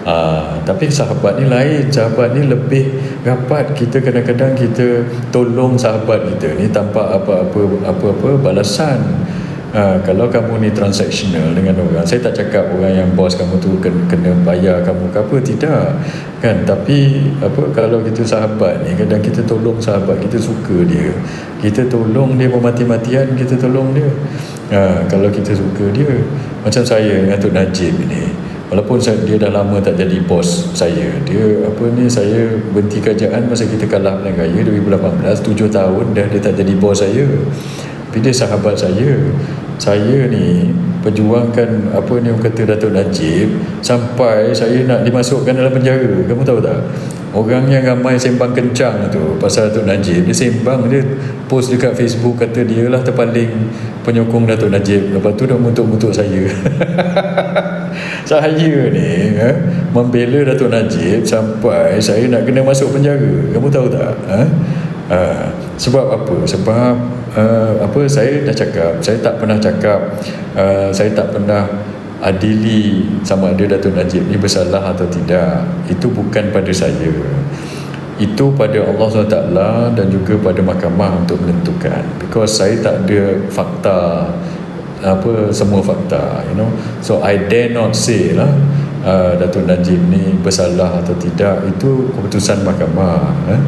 Uh, tapi sahabat ni lain. Sahabat ni lebih rapat. Kita kadang-kadang kita tolong sahabat kita ni tanpa apa-apa apa-apa balasan. Ha, kalau kamu ni transactional dengan orang saya tak cakap orang yang bos kamu tu kena, bayar kamu ke apa tidak. Kan? Tapi apa kalau kita sahabat ni kadang kita tolong sahabat kita suka dia. Kita tolong dia bermati-matian kita tolong dia. Ha, kalau kita suka dia macam saya dengan Tok Najib ni walaupun saya, dia dah lama tak jadi bos saya dia apa ni saya berhenti kerajaan masa kita kalah Pilihan Raya 2018 7 tahun dah dia tak jadi bos saya. Tapi dia sahabat saya saya ni perjuangkan apa ni kata Datuk Najib sampai saya nak dimasukkan dalam penjara. Kamu tahu tak? Orang yang ramai sembang kencang tu pasal Datuk Najib dia sembang dia post dekat Facebook kata dia lah terpaling penyokong Datuk Najib. Lepas tu dah mutuk-mutuk saya. Saya ni eh, membela Datuk Najib sampai saya nak kena masuk penjara. Kamu tahu tak? Eh? uh, sebab apa? Sebab uh, apa? Saya dah cakap. Saya tak pernah cakap uh, saya tak pernah adili sama ada Datuk Najib ni bersalah atau tidak. Itu bukan pada saya itu pada Allah SWT dan juga pada mahkamah untuk menentukan. Because saya tak ada fakta apa semua fakta you know. So I dare not say lah uh, Datuk Najib ni bersalah atau tidak. Itu keputusan mahkamah eh?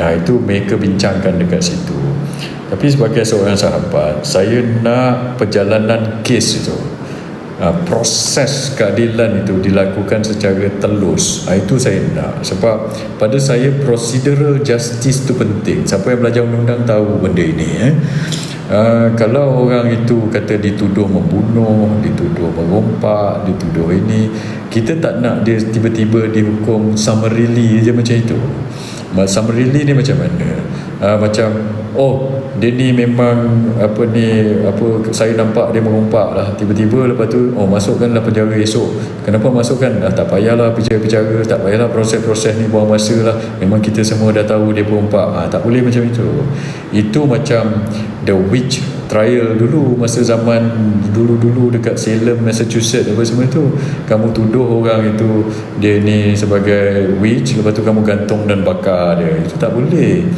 nah, itu mereka bincangkan dekat situ. Tapi sebagai seorang sahabat Saya nak perjalanan kes itu uh, Proses keadilan itu dilakukan secara telus uh, Itu saya nak Sebab pada saya procedural justice itu penting Siapa yang belajar undang-undang tahu benda ini eh? Uh, kalau orang itu kata dituduh membunuh, dituduh merompak, dituduh ini, kita tak nak dia tiba-tiba dihukum summarily je macam itu. Summarily ni macam mana? Uh, macam oh dia ni memang apa ni apa saya nampak dia merompak lah. Tiba-tiba lepas tu oh masukkanlah penjara esok. Kenapa masukkan? Ah, tak payahlah bicara-bicara tak payahlah proses-proses ni buang masa lah. Memang kita semua dah tahu dia merompak ah, tak boleh macam itu. Itu macam the witch trial dulu masa zaman dulu-dulu dekat Salem Massachusetts apa semua tu. Kamu tuduh orang itu dia ni sebagai witch lepas tu kamu gantung dan bakar dia. Itu tak boleh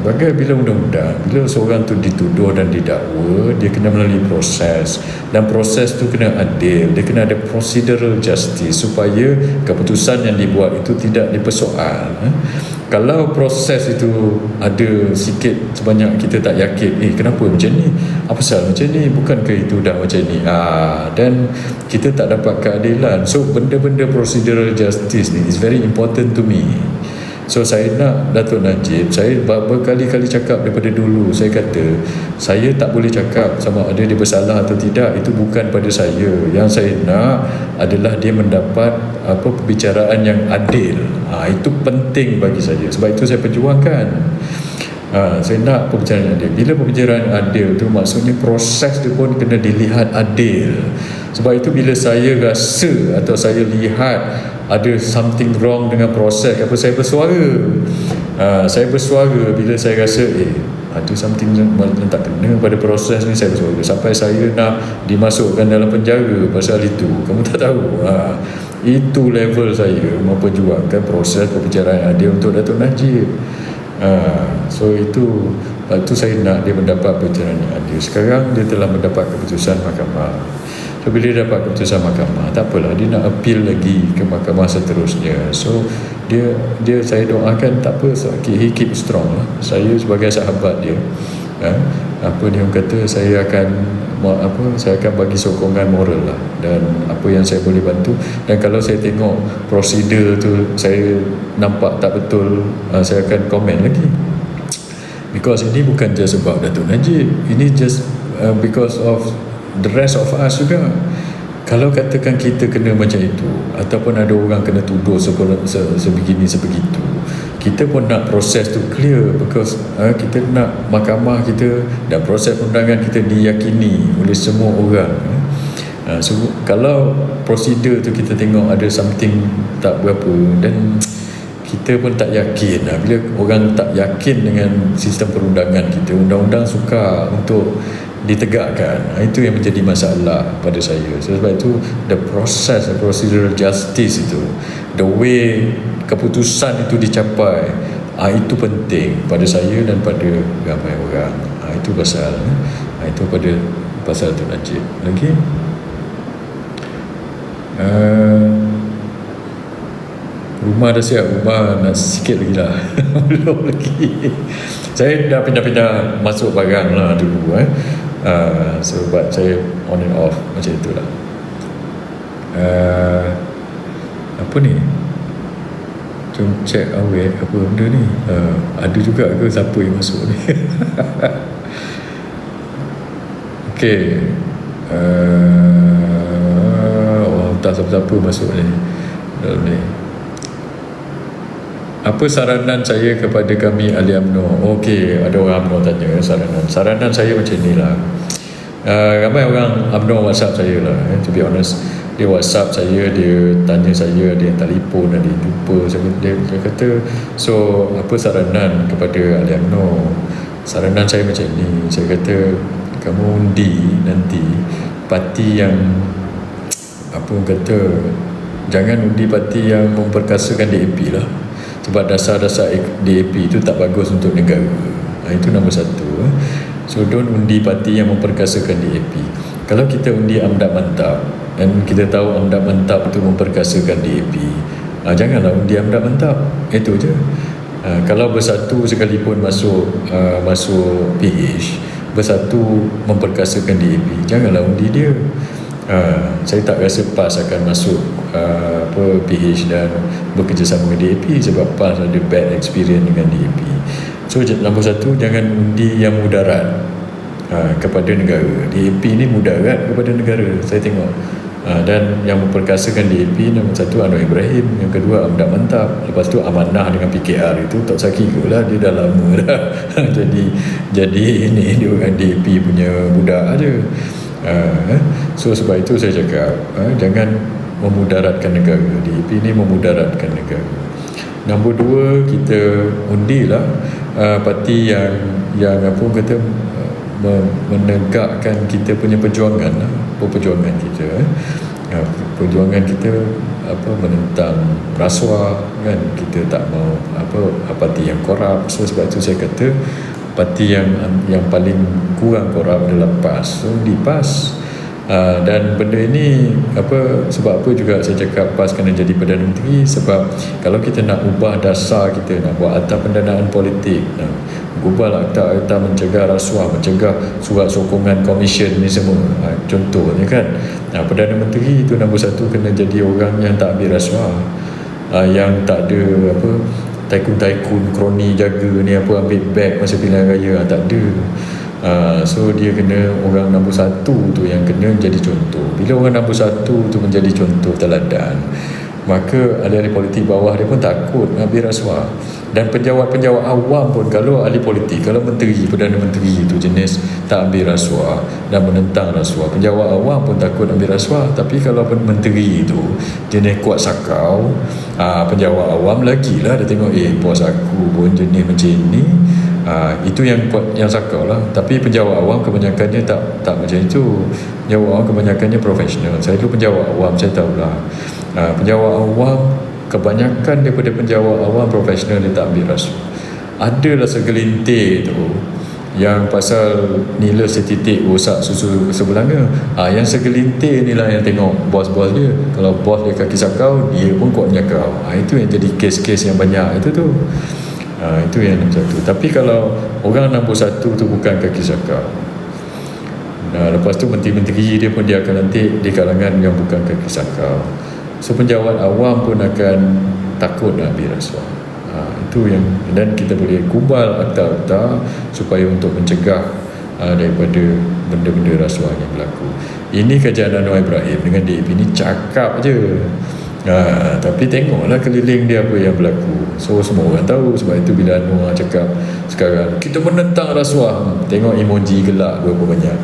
Bagai bila undang-undang, bila seorang tu dituduh dan didakwa, dia kena melalui proses. Dan proses tu kena adil, dia kena ada procedural justice supaya keputusan yang dibuat itu tidak dipersoal. Eh? Kalau proses itu ada sikit sebanyak kita tak yakin, eh kenapa macam ni? Apa salah macam ni? Bukankah itu dah macam ni? Ah, dan kita tak dapat keadilan. So benda-benda procedural justice ni is very important to me. So saya nak Datuk Najib Saya berkali-kali cakap daripada dulu Saya kata Saya tak boleh cakap sama ada dia bersalah atau tidak. Itu bukan pada saya. Yang saya nak adalah dia mendapat apa Perbicaraan yang adil. Ha, Itu penting bagi saya. Sebab itu saya perjuangkan. Ha, Saya nak perbicaraan adil. Bila perbicaraan adil tu Maksudnya proses tu pun kena dilihat adil. Sebab itu bila saya rasa Atau saya lihat ada something wrong dengan proses apa saya bersuara. Uh, saya bersuara bila saya rasa eh ada something yang tak kena pada proses ni saya bersuara. Sampai saya nak dimasukkan dalam penjara pasal itu kamu tak tahu. Uh, itu level saya memperjuangkan proses perbicaraan dia untuk Datuk Najib. Uh, so itu itu saya nak dia mendapat perbicaraan yang adil sekarang dia telah mendapat keputusan mahkamah Bila dia dapat keputusan mahkamah Tak apalah dia nak appeal lagi ke mahkamah seterusnya. So dia dia saya doakan tak apa so, he keep strong lah. Saya sebagai sahabat dia eh, Apa dia kata saya akan apa saya akan bagi sokongan moral lah. Dan apa yang saya boleh bantu. Dan kalau saya tengok prosedur tu saya nampak tak betul uh, saya akan komen lagi. Because ini bukan just about Datuk Najib. Ini just uh, because of the rest of us juga kalau katakan kita kena macam itu ataupun ada orang kena tuduh sebegini sebegitu kita pun nak proses tu clear because uh, kita nak mahkamah kita dan proses undangan kita diyakini oleh semua orang uh, so, kalau prosedur tu kita tengok ada something tak berapa dan kita pun tak yakin bila orang tak yakin dengan sistem perundangan kita undang-undang suka untuk ditegakkan. Itu yang menjadi masalah pada saya. So, sebab itu the process the procedural justice itu the way keputusan itu dicapai ha, itu penting pada saya dan pada ramai orang. Ha, itu pasal ha, itu pada pasal tu Najib. Lagi uh, rumah dah siap? Rumah nak sikit lagi lah. Belum lagi. Saya dah pindah-pindah masuk barang lah dulu eh uh, sebab saya on and off macam itulah. Uh, apa ni? Jom check awet apa benda ni? Uh, ada juga ke siapa yang masuk ni? Ok uh, oh tak siapa-siapa masuk ni. Dalam ni. Apa saranan saya kepada kami ahli UMNO Okey, ada orang UMNO tanya saranan. Saranan saya macam ni lah uh, Ramai orang UMNO WhatsApp saya lah eh, To be honest. Dia WhatsApp saya Dia tanya saya Dia yang telefon Dia jumpa saya, dia, dia kata So, apa saranan kepada ahli UMNO Saranan saya macam ni. Saya kata Kamu undi nanti Parti yang Apa kata Jangan undi parti yang memperkasakan DAP lah. Sebab dasar-dasar DAP itu tak bagus untuk negara. Itu nombor satu eh. So don't undi parti yang memperkasakan DAP kalau kita undi amdap mantap dan kita tahu amdap mantap itu memperkasakan DAP ha, janganlah undi amdap mantap itu je. Ha, kalau bersatu sekalipun masuk uh, masuk PH bersatu memperkasakan DAP janganlah undi dia. Uh, saya tak rasa PAS akan masuk uh, apa PH dan bekerjasama dengan DAP sebab PAS ada bad experience dengan DAP so nombor satu jangan undi yang mudarat. Uh, kepada negara. DAP ni mudarat kepada negara saya tengok. Uh, dan yang memperkasakan DAP nombor satu Anwar Ibrahim. Yang kedua Amdad Mantap. Lepas tu Amanah dengan PKR itu tak sakit lah dia dah lama dah. Jadi jadi ini dia DAP punya budak aja. Uh, so sebab itu saya cakap uh, jangan memudaratkan negara. DAP ini memudaratkan negara nombor dua kita undilah uh, parti yang yang apa kata uh, menegakkan kita punya perjuangan lah, perjuangan kita uh, perjuangan kita apa menentang rasuah kan. Kita tak mau apa parti yang korup so sebab itu saya kata parti yang yang paling kurang korup adalah PAS. So di PAS uh, dan benda ini apa sebab apa juga saya cakap PAS kena jadi Perdana Menteri? Sebab kalau kita nak ubah dasar kita nak buat akta pendanaan politik nak ubah akta-akta mencegah rasuah mencegah surat sokongan komisen ni semua. Uh, contohnya kan? Uh, Perdana Menteri itu nombor satu kena jadi orang yang tak ambil rasuah. Uh, yang tak ada apa taikun-taikun kroni jaga ni apa ambil beg masa pilihan raya ah, tak ada uh, so dia kena orang nombor satu tu yang kena jadi contoh. Bila orang nombor satu tu menjadi contoh teladan maka ahli-ahli politik bawah dia pun takut mengambil rasuah dan penjawat-penjawat awam pun kalau ahli politik kalau menteri Perdana Menteri itu jenis tak ambil rasuah dan menentang rasuah penjawat awam pun takut ambil rasuah tapi kalau menteri itu jenis kuat sakau ah, penjawat awam lagi lah dia tengok eh bos aku pun jenis macam ni ah, itu yang yang sakau lah. Tapi penjawat awam kebanyakannya tak tak macam itu. Penjawat awam kebanyakannya profesional saya tu penjawat awam saya tahulah. Aa, penjawat awam kebanyakan daripada penjawat awam profesional dia tak ambil rasuah adalah segelintir tu yang pasal nilai setitik rosak susu sebelangnya ha, yang segelintir inilah yang tengok bos-bos dia. Kalau bos dia kaki sakau dia pun kuat menyakau ha, itu yang jadi kes-kes yang banyak. Itu tu ha, itu yang nombor satu tapi kalau orang nombor satu tu bukan kaki sakau Nah, lepas tu menteri-menteri dia pun dia akan nanti di kalangan yang bukan kaki sakau So penjawat awam pun akan takut nak ambil rasuah. Ha, itu yang dan kita boleh kubal akta-akta supaya untuk mencegah ha, daripada benda-benda rasuah yang berlaku. Ini kajian Anwar Ibrahim dengan DAP ini cakap je. Ha, tapi tengoklah keliling dia apa yang berlaku. So semua orang tahu sebab itu bila Anwar cakap sekarang kita menentang rasuah. Tengok emoji gelak berapa banyak.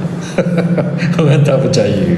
orang tak percaya.